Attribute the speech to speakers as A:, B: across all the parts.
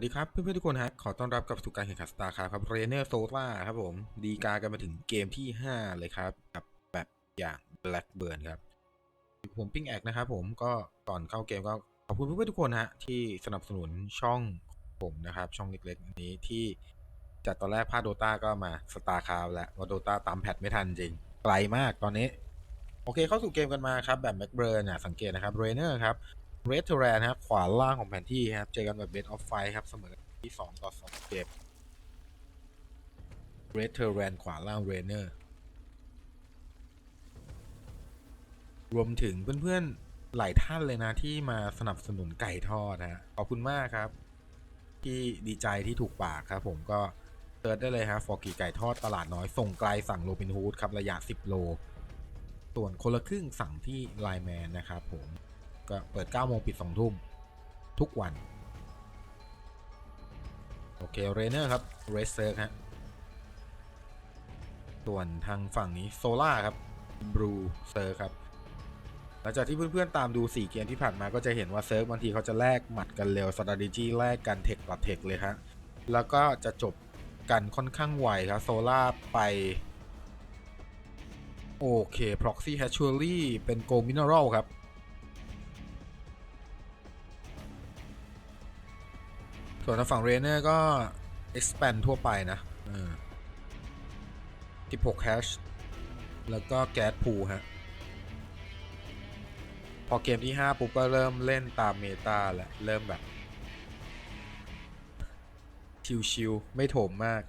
A: วัสดีครับเพื่อนๆทุกคนฮะขอต้อนรับกลับสู่การแข่งขันสตาร์ครับเรเนอร์โซล่าครับผม ดีกากันมาถึงเกมที่ 5 เลยครับ กับแบบอย่าง Blackburn ครับ ผมปิ้งแอกนะครับผมก็ก่อนเข้าเกมก็ขอบคุณเพื่อนๆทุกคนฮะที่สนับสนุนช่องผมนะครับ ช่องเล็กๆอันนี้ที่จากตอนแรกพาโดตาก็มาสตาร์คาวแล้วว่าโดตาตามแพทไม่ทันจริงไกลมากตอนนี้ โอเคเข้าสู่เกมกันมาครับแบบแม็กเบิร์นอะสังเกตนะครับเรเนอร์ครับ เรดเทแรนครับขวาล่างของแผนที่ครับ เจอกันแบบเบสออฟไฟครับ เสมอที่2ต่อ2เกมเรดเทแรนขวาล่างเรเนอร์ รวมถึงเพื่อนๆ หลายท่านเลยนะที่มาสนับสนุนไก่ทอดนะขอบคุณมากครับ ที่ดีใจที่ถูกปากครับผมก็เติร์ดได้เลยฮะฟอร์กีไก่ทอดตลาดน้อย ส่งไกลสั่งโรบินฮูดครับ ระยะ 10 โล ส่วนคนละครึ่งสั่งที่ไลแมนนะครับผม ก็เปิด9โมงปิด2ทุ่มทุกวัน โอเคเรเนอร์ครับเรสเซอร์ฮะส่วนทางฝั่งนี้โซล่าครับบลูเซอร์ครับหลังจากที่เพื่อนๆตามดู 4 เกมที่ผ่านมาก็จะเห็นว่าเซิร์ฟบางทีเขาจะแลกหมัดกันเร็ว strategy แลกกันเทคต่อเทคเลยฮะแล้วก็จะจบกันค่อนข้างไวครับโซล่าไป โอเค proxy hatchery เป็น gold mineral ครับ ส่วนทางฝั่งเรเนอร์ก็ expand ทั่วไปนะออ16 hash แล้วก็แก๊สพูฮะ พอเกมที่ 5 ปุ๊บก็เริ่มเล่นตามเมตาแหละ เริ่มแบบ ชิวๆไม่โถมมาก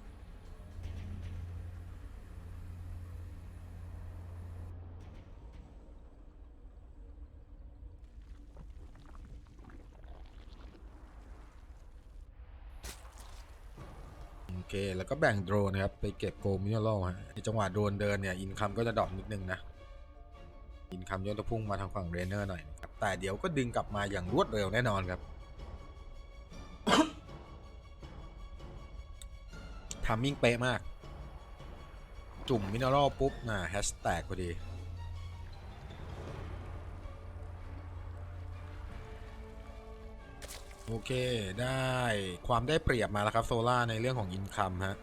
A: เค แล้วก็แบ่งโดรนนะครับ ไปเก็บโกลมิเนอรัลฮะในจังหวะโดรนเดินเนี่ย อินคัมก็จะดรอปนิดนึงนะ อินคัมย่อจะพุ่งมาทางฝั่งเรเนอร์หน่อยครับแต่เดี๋ยวก็ดึงกลับมาอย่างรวดเร็วแน่นอนครับทามมิ่งเป๊ะมาก จุ่มมิเนอรัลปุ๊บน่ะแฮชแท็กพอดี โอเค ได้ความได้เปรียบมาแล้วครับโซล่าในเรื่องของอินคัมฮะ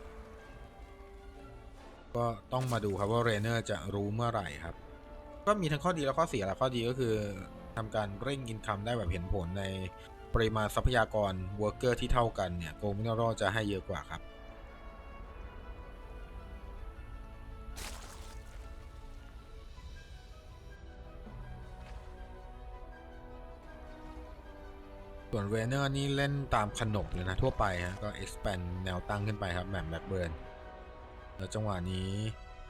A: ก็ต้องมาดูครับว่าเรเนอร์จะรู้เมื่อไหร่ครับ ก็มีทั้งข้อดีและข้อเสียแหละข้อดีก็คือทำการเร่งอินคัมได้แบบเห็นผลในปริมาณทรัพยากรเวิร์กเกอร์ที่เท่ากันเนี่ยโกลมินเนอรจะให้เยอะกว่าครับ ส่วเนอร์นี่เล่นตามขนบเลยนะ ทั่วไปฮะก็ expand แนวตั้งขึ้นไปครับแหม่มแบ็กเบิร์นแล้วจังหวะนี้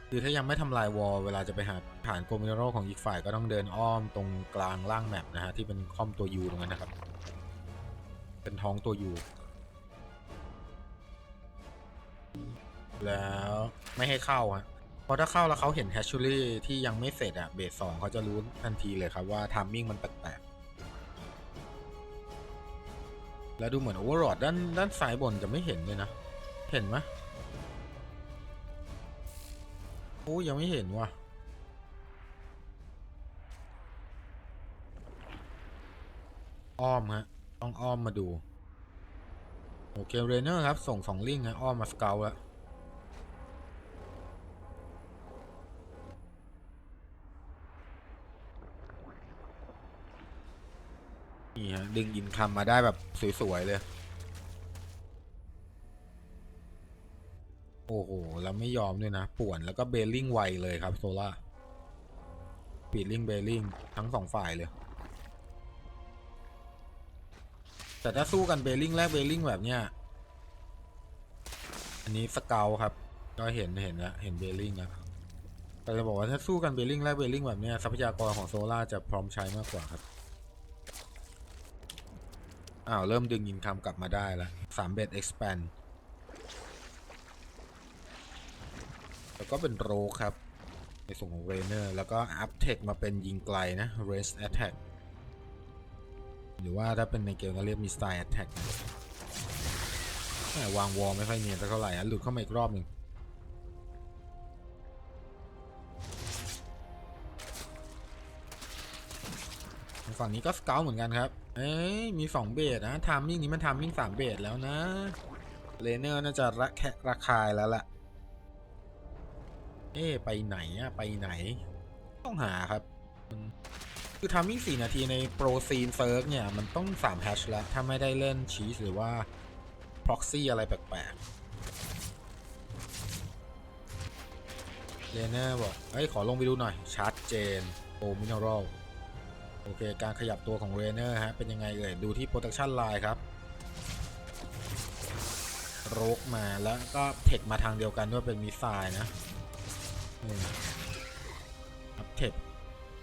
A: คือถ้ายังไม่ทำลายวอลเวลาจะไปหาฐานโกมิเนโรของอีกฝ่ายก็ต้องเดินอ้อมตรงกลางล่างแมปนะฮะที่เป็นค่อมตัวยูตรงนั้นนะครับ เป็นท้องตัวยูแล้วไม่ให้เข้าฮะเพราะถ้าเข้าแล้วเขาเห็นแฮชชูรี่ที่ยังไม่เสร็จอะเบสสองเขาจะรู้ทันทีเลยครับว่าทามมิ่งมันแปลก แล้วดูเหมือนโอเวอร์โหลดด้านด้านซ้ายบนจะไม่เห็นเลยนะ เห็นไหมโอ้ยังไม่เห็นว่ะ อ้อมฮะ ต้องอ้อมมาดู โอเคเรเนอร์ครับ ส่งสองลิงก์ฮะอ้อมมาสเกลแล้ว นี่ฮะดึงอินคัมมาได้แบบสวย ๆ เลย โอ้โห แล้วไม่ยอมด้วยนะ ป่วนแล้วก็เบลลิงไวเลยครับโซล่าปีดลิงเบลลิงทั้งสองฝ่ายเลย แต่ถ้าสู้กันเบลลิงแลกเบลลิงแบบเนี้ย อันนี้สเกลครับ ก็เห็นเห็นแล้วเห็นเบลลิงแล้วแต่จะบอกว่าถ้าสู้กันเบลลิงแลกเบลลิงแบบเนี้ยทรัพยากรของโซล่าจะพร้อมใช้มากกว่าครับ อ้าวเริ่มดึงอินคัมกลับมาได้ล้วสามเบด expand แล้วก็เป็นโรครับ ในส่วนของเรเนอร์ แล้วก็อัพเทคมาเป็นยิงไกลนะ Race Attack หรือว่าถ้าเป็นในเกมก็เรียกมีสไตล์ Attack นะแหม่วางวอลไม่ค่อยเนียนเท่าไหร่อะหลุดเข้ามาอีกรอบหนึ่ง ฝั่งนี้ก็สเกลเหมือนกันครับ เอ้ยมีสองเบสนะทามมิ่งนี้มันทามมิ่งสามเบสแล้วนะ เลเนอร์น่าจะระแคะระคายแล้วล่ะ เอ๊ไปไหนอะไปไหน ต้องหาครับ คือทามมิ่งสี่นาทีในโปรซีนเซิร์ฟเนี่ย มันต้องสามแฮชแล้ว ถ้าไม่ได้เล่นชีสหรือว่า proxy อะไรแปลกๆเลเนอร์บอกเฮ้ย ขอลงไปดูหน่อย ชัดเจน โอมิน e ร a ล โอเค การขยับตัวของเรเนอร์ฮะ เป็นยังไงเอ่ย ดูที่ protection line ครับโรกมาแล้วก็เทคมาทางเดียวกันด้วยเป็นมิสไซล์นะอัพเทค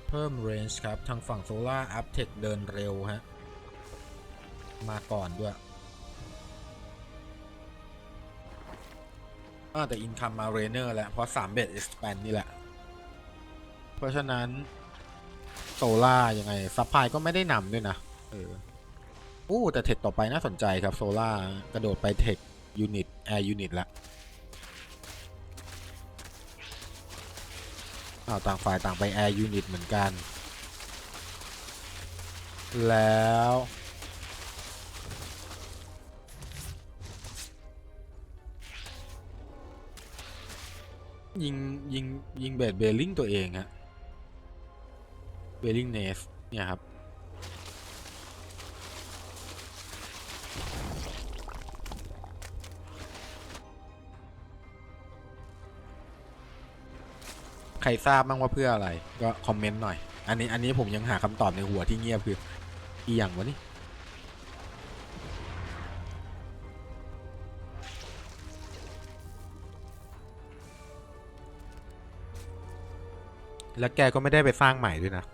A: เพิ่มเรนจ์ครับ ทางฝั่งโซล่าอัพเทคเดินเร็วฮะ มาก่อนด้วยแต่อินคัมมาเรเนอร์แหล้วเพราะ3เบสเอ็กซ์แปนนี่แหละ เพราะฉะนั้น โซล่ายังไงซัพพลายก็ไม่ได้นำด้วยนะเอออู้แต่เทคต่อไปน่าสนใจครับโซล่ากระโดดไปเทคยูนิตแอร์ยูนิตละอ้าวต่างฝ่ายต่างไปแอร์ยูนิตเหมือนกัน แล้ว ยิงยิงยิงเบดเบลลิงตัวเองฮะ เบลลิงเนสเนี่ยครับ ใครทราบบ้างว่าเพื่ออะไร ก็คอมเมนต์หน่อย อันนี้อันนี้ผมยังหาคำตอบในหัวที่เงียบคืออีหยังวะนี่แล้วแกก็ไม่ได้ไปสร้างใหม่ด้วยนะ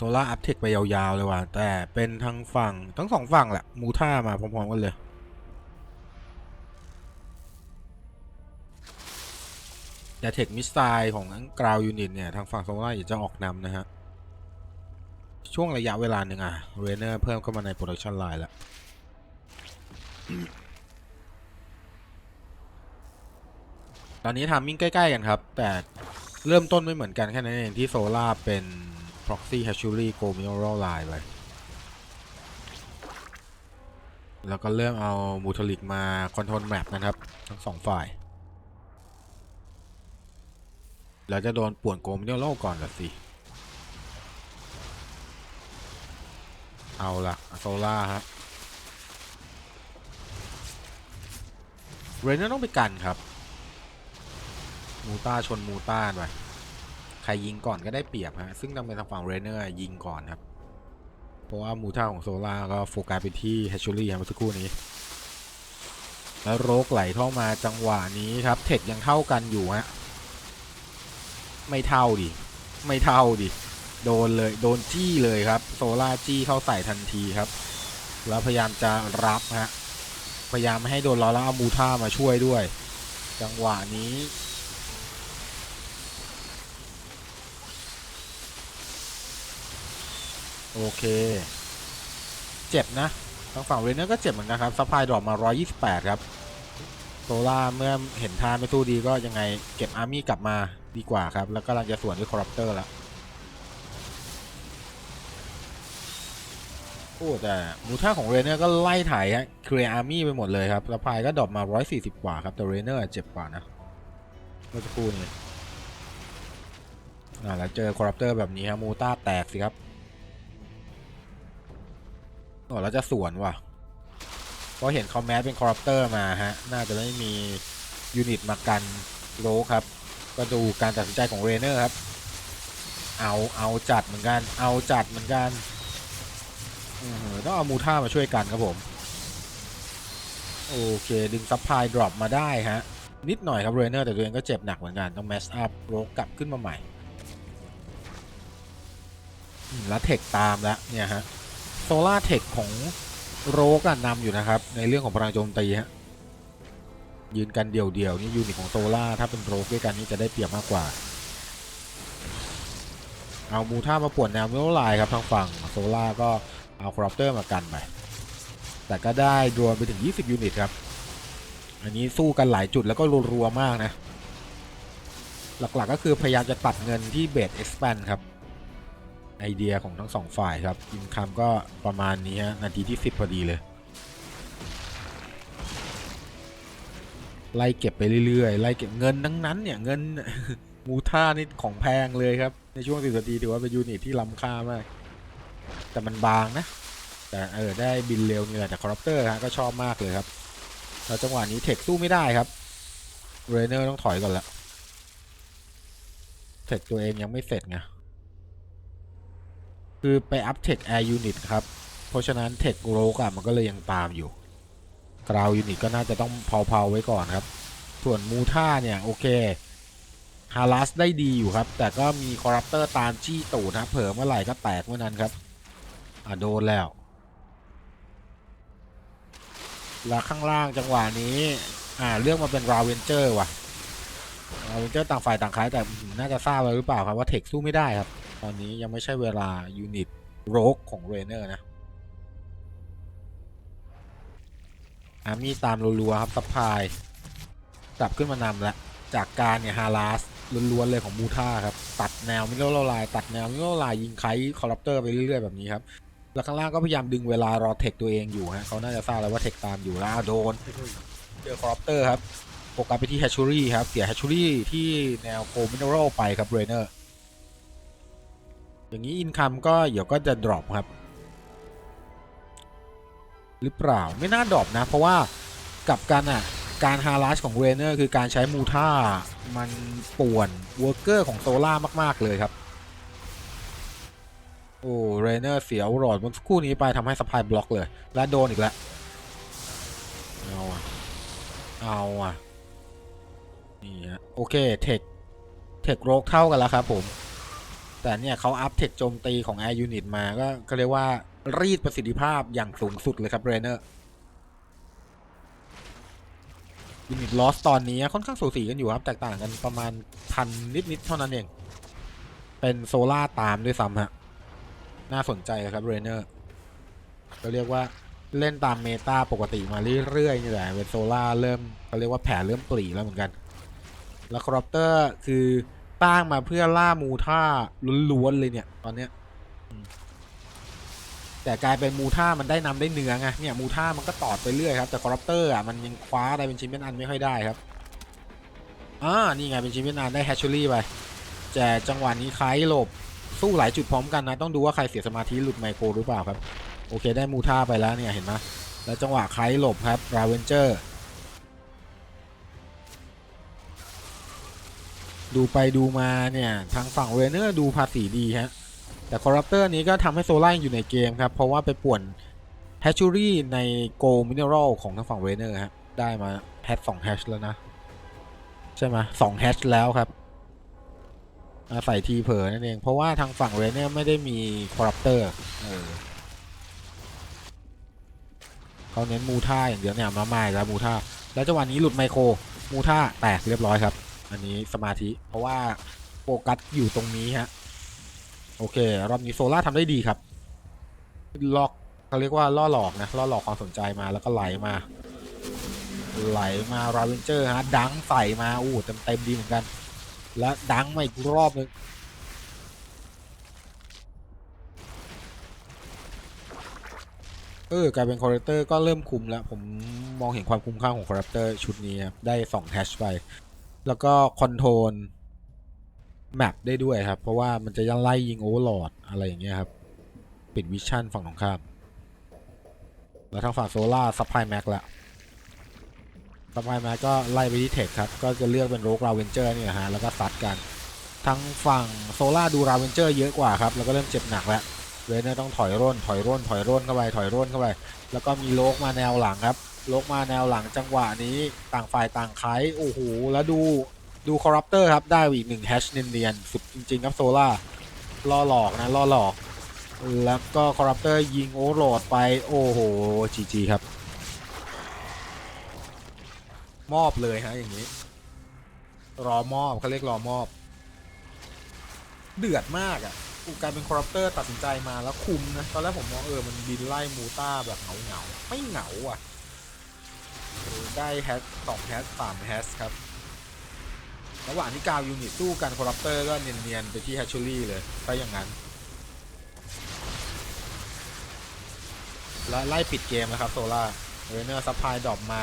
A: โซล่าอัพเทคไปยาวๆเลยว่ะ แต่เป็นทางฝั่งทั้งสองฝั่งแหละ มูท่ามาพร้อมๆกันเลย แต่เทคมิสไซล์ของกราวยูนิตเนี่ย ทางฝั่งโซล่าอยากจะออกนำนะฮะ ช่วงระยะเวลาหนึ่งอะเรเนอร์เพิ่มเข้ามาในโปรดักชันไลน์แล้วตอนนี้ทามิ่งใกล้ ๆ กันครับ แต่เริ่มต้นไม่เหมือนกันแค่นั้นเองที่โซล่าเป็น proxy hatchery go mineral line ไป แล้วก็เริ่มเอามูทลิกมาคอนโทรลแมปนะครับ ทั้งสองฝ่าย แล้วจะโดนป่วนโกมิเนโรก่อนละสิ เอาละโซล่าฮะเรนนอร์ต้องไปกันครับ มูต้าชนมูต้าไป รยิงก่อนก็ได้เปรียบฮะซึ่งต้องเป็นทางฝั่งเรเนอร์ยิงก่อนครับ เพราะว่ามูท่าของโซล่าก็โฟกัสไปที่แฮชชูรี่ครับเมื่อสักครู่นี้ แล้วโรกไหลเข้ามาจังหวะนี้ครับเทคยังเท่ากันอยู่ฮะไม่เท่าดิ ไม่เท่าดิ โดนเลย โดนจี้เลยครับ โซล่าจี้เข้าใส่ทันทีครับ แล้วพยายามจะรับฮะ พยายามให้โดนล้อแล้วเอามูท่ามาช่วยด้วย จังหวะนี้ โอเค เจ็บนะ ทางฝั่งเรเนอร์ก็เจ็บเหมือนกันครับซัพพลายดรอปมา 128 ครับโซล่าเมื่อเห็นท่าไม่สู้ดีก็ยังไงเก็บอาร์มี่กลับมาดีกว่าครับ แล้วก็กำลังจะสวนด้วยคอร์รัปเตอร์แล้วโอ้แต่มูท่าของเรเนอร์ก็ไล่ถ่ายฮะเคลียร์อาร์มี่ไปหมดเลยครับซัพพลายก็ดรอปมา 140 กว่าครับ แต่เรเนอร์เจ็บกว่านะเมื่อสักครู่นี้อ่าแล้วเจอคอร์รัปเตอร์แบบนี้ครับมูต้าแตกสิครับ โอ้แล้วจะสวนว่ะเพราะเห็นคอมแมสเป็นคอร์รัปเตอร์มาฮะ น่าจะไม่มียูนิตมากันโลครับ ก็ดูการตัดสินใจของเรเนอร์ครับ เอาเอาจัดเหมือนกัน เอาจัดเหมือนกันต้องเอามูท่ามาช่วยกันครับผม โอเคดึงซัพพลายดรอปมาได้ฮะ นิดหน่อยครับเรเนอร์แต่ตัวเองก็เจ็บหนักเหมือนกัน ต้องแมสอัพโรกลับขึ้นมาใหม่แล้วเทคตามแล้วเนี่ยฮะ โซล่าเทคของโรกอะนำอยู่นะครับ ในเรื่องของพลังโจมตีฮะยืนกันเดี่ยวๆนี่ยูนิตของโซล่าถ้าเป็นโรกด้วยกันนี่จะได้เปรียบมากกว่า เอามูท่ามาป่วนแนวมิโลไลครับทางฝั่งโซล่าก็เอาครอปเตอร์มากันไปแต่ก็ได้รวมไปถึง 20 ยูนิตครับ อันนี้สู้กันหลายจุดแล้วก็รัวๆมากนะ หลักๆก็คือพยายามจะตัดเงินที่เบส expand ครับ ไอเดียของทั้งสองฝ่ายครับอินคัมก็ประมาณนี้ฮะนาทีที่ 10พอดีเลยไล่เก็บไปเรื่อยๆไล่เก็บเงินทั้งนั้นเนี่ยเงินมูท่านี่ของแพงเลยครับ ในช่วงสิบนาทีถือว่าเป็นยูนิตที่ล้ำค่ามาก แต่มันบางนะ แต่เออได้บินเร็วเนี่ยแต่คอร์รัปเตอร์ฮะก็ชอบมากเลยครับแล้วจังหวะนี้เทคสู้ไม่ได้ครับเรเนอร์ต้องถอยก่อนละเทคตัวเองยังไม่เสร็จไง คือไปอัพเทคแอร์ยูนิตครับ เพราะฉะนั้นเทคโรกอะมันก็เลยยังตามอยู่กราวยูนิตก็น่าจะต้องเผาๆไว้ก่อนครับ ส่วนมูท่าเนี่ย โอเคฮารัสได้ดีอยู่ครับ แต่ก็มีคอร์รัปเตอร์ตามจี้ตูดนะเผลอเมื่อไหร่ก็แตกเมื่อนั้นครับ อะโดนแล้วแล้วข้างล่างจังหวะนี้ อ่าเรื่องมาเป็นราเวนเจอร์ว่ะราเวนเจอร์ต่างฝ่ายต่างขายแต่น่าจะทราบแล้วหรือเปล่าครับว่าเทคสู้ไม่ได้ครับ ตอนนี้ยังไม่ใช่เวลายูนิตโรกของเรเนอร์นะ อาร์มี่ตามรัวๆครับซัพพลายกลับขึ้นมานำแล้วจากการเนี่ยฮาราสล้วนๆเลยของมูท่าครับ ตัดแนวมิโลโลไลน์ตัดแนวมิโลโลลน์ยิงไคคอร์รัปเตอร์ไปเรื่อยๆแบบนี้ครับ แล้วข้างล่างก็พยายามดึงเวลารอเทคตัวเองอยู่ฮะเขาน่าจะทราบแล้วว่าเทคตามอยู่แล้วโดนเจอคอร์รัปเตอร์ครับโฟกัสไปที่แฮชชูรี่ครับ เสียแฮชชูรี่ที่แนวโกมิเนอรัลไปครับเรเนอร์ อย่างนี้อินคัมก็เดี๋ยวก็จะดรอปครับ หรือเปล่าไม่น่าดรอปนะ เพราะว่ากับกันอะการฮารัชของเรเนอร์คือการใช้มูท่า มันป่วนเวิร์เกอร์ของโซล่ามาก ๆ เลยครับ โอ้เรเนอร์เสียโอรอดเมื่อคู่นี้ไปทำให้สปายบล็อกเลย และโดนอีกแล้ว เอาอะเอาอะนี่ฮะโอเค เทค เทคโรกเท่ากันแล้วครับผม แต่เนี่ยเขาอัพเทคโจมตีของ Air Unit มาก็ก็เรียกว่ารีดประสิทธิภาพอย่างสูงสุดเลยครับเรเนอร์ยูนิตลอสตอนนี้ค่อนข้างสูสีกันอยู่ครับ แตกต่างกันประมาณพันนิด ๆ เท่านั้นเอง เป็นโซล่าตามด้วยซ้ำฮะ น่าสนใจครับเรเนอร์ก็เรียกว่าเล่นตามเมตาปกติมาเรื่อย ๆ นี่แหละเป็นโซล่าเริ่มเขาเรียกว่าแผลเริ่มปรีแล้วเหมือนกัน แล้วครอปเตอร์คือ ตั้างมาเพื่อล่ามูท่าล้วนๆเลยเนี่ย ตอนเนี้ยแต่กลายเป็นมูท่ามันได้นำได้เนื้อไงเนี่ยมูท่ามันก็ตอดไปเรื่อยครับ แต่คอร์รัปเตอร์อะมันยังคว้าอะไรเป็นชิ้นเป็นอันไม่ค่อยได้ครับอ่านี่ไงเป็นชิ้นเป็นอันได้แฮชชูรี่ไปแต่จังหวะนี้ใครหลบสู้หลายจุดพร้อมกันนะ ต้องดูว่าใครเสียสมาธิหลุดไมโครหรือเปล่าครับ โอเคได้มูท่าไปแล้วเนี่ยเห็นไหมแล้วจังหวะใครหลบครับราเวนเจอร์ ดูไปดูมาเนี่ยทางฝั่งเรเนอร์ดูภาษีดีฮะ แต่คอร์รัปเตอร์นี้ก็ทำให้โซล่าอยู่ในเกมครับ เพราะว่าไปป่วนแฮชชูรี่ในโกลมิเนอรัลของทางฝั่งเรเนอร์ฮะ ได้มาแฮชสองแฮชแล้วนะ ใช่ไหมสองแฮชแล้วครับ อาศัยทีเผลอนั่นเอง เพราะว่าทางฝั่งเรเนอร์ไม่ได้มีคอร์รัปเตอร์เออเขาเน้นมูท่าอย่างเดียวเนี่ยมาไม่แล้วมูท่าแล้วจังหวะนี้หลุดไมโครมูท่าแตกเรียบร้อยครับ อันนี้สมาธิ เพราะว่าโฟกัสอยู่ตรงนี้ฮะ โอเค รอบนี้โซล่าทำได้ดีครับล็อกเขาเรียกว่าล่อหลอกนะล่อหลอกความสนใจมาแล้วก็ไหลมา ไหลมาราเวนเจอร์ฮะดังใส่มาอู้เต็มเต็มดีเหมือนกัน และดังมาอีกรอบนึงเออกลายเป็นคอร์เรเตอร์ก็เริ่มคุมแล้ว ผมมองเห็นความคุ้มค่าของคอร์เรเตอร์ชุดนี้ครับได้2แฮชไป แล้วก็คอนโทรลแมปได้ด้วยครับ เพราะว่ามันจะยังไล่ยิงโอเวอร์ลอดอะไรอย่างเงี้ยครับ ปิดวิชั่นฝั่งตรงข้าม แล้วทางฝั่งโซล่าซัพพลายแม็กละซัพพลายแม็กก็ไล่ไปที่เทคครับ ก็จะเลือกเป็นโรกราเวนเจอร์นี่แหละฮะ แล้วก็ซัดกัน ทางฝั่งโซล่าดูราเวนเจอร์เยอะกว่าครับ แล้วก็เริ่มเจ็บหนักแล้วเวนเนอร์ต้องถอยร่น ถอยร่น ถอยร่นเข้าไป ถอยร่นเข้าไป แล้วก็มีโลกมาแนวหลังครับ ลกมาแนวหลังจังหวะนี้ต่างฝ่ายต่างไขโอ้โห แล้วดูดูคอร์รัปเตอร์ครับ ได้อีกหนึ่งแฮชเนียนๆสุดจริง ๆ ครับโซล่าล่อหลอกนะล่อหลอก แล้วก็คอร์รัปเตอร์ยิงโอเวอร์โหลดไป โอ้โหจีจีครับ มอบเลยฮะอย่างนี้ รอมอบเขาเรียกรอมอบ เดือดมากอะ่ะกูกลายเป็นคอร์รัปเตอร์ตัดสินใจมาแล้วคุมนะ ตอนแรกผมมองเออ มันบินไล่มูต้าแบบเหงาเหงาไม่เหงาอะ ได้แฮชสองแฮชสามแฮชครับ ระหว่างที่กาวยูนิตสู้กันคอร์รัปเตอร์ก็เนียนๆไปที่แฮชชูรี่เลยถ้าอย่างนั้น และไล่ปิดเกมนะครับโซล่าเรเนอร์ซัพพลายดรอปมา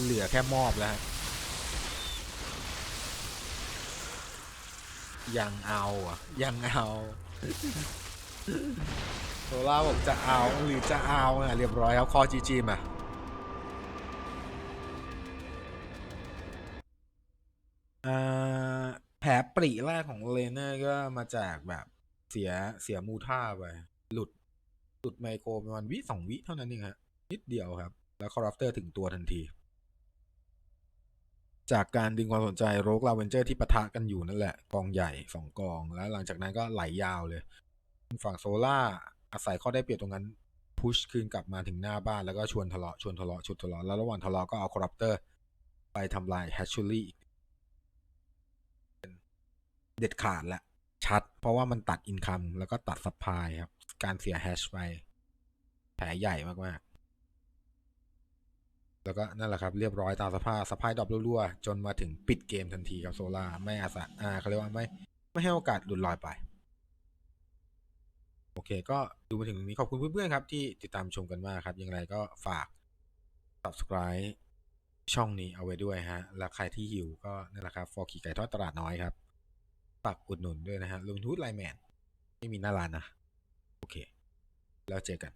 A: เหลือแค่มอบแล้วฮะยังเอาอะยังเอาโซล่าบอกจะเอาหรือจะเอาอะเรียบร้อยครับคอจีจีมา แผลปริแรกของเลเนอร์ก็มาจากแบบเสียเสียมูท่าไป หลุด หลุดไมโครประมาณวิสองวิเท่านั้นเองฮะนิดเดียวครับ แล้วคอร์รัปเตอร์ถึงตัวทันที จากการดึงความสนใจโรกลาเวนเจอร์ที่ปะทะกันอยู่นั่นแหละ กองใหญ่สองกอง แล้วหลังจากนั้นก็ไหลยาวเลย ฝั่งโซล่าอาศัยข้อได้เปรียบตรงนั้นพุชคืนกลับมาถึงหน้าบ้านแล้วก็ชวนทะเลาะชวนทะเลาะชวนทะเลาะแล้วระหว่างทะเลาะก็เอาคอร์รัปเตอร์ไปทำลายแฮชชูรี่ เด็ดขาดละชัด เพราะว่ามันตัดอินคัมแล้วก็ตัดซัพพลายครับ การเสียแฮชไปแผลใหญ่มากๆ แล้วก็นั่นแหละครับ เรียบร้อยตามสภาพสภาพดรอปรั่วๆ จนมาถึงปิดเกมทันทีครับโซล่าไม่อาสาอ่าเขาเรียกว่าไม่ไม่ให้โอกาสหลุดลอยไป โอเค ก็ดูมาถึงตรงนี้ขอบคุณเพื่อนๆครับ ที่ติดตามชมกันมากครับยังไงก็ฝาก subscribe ช่องนี้เอาไว้ด้วยฮะ แล้วใครที่หิวก็นั่นแหละครับฟอร์ขี่ไก่ทอดตลาดน้อยครับ ฝากอุดหนุนด้วยนะฮะลุงทูตไลแมนไม่มีหน้าร้านนะ โอเค แล้วเจอกัน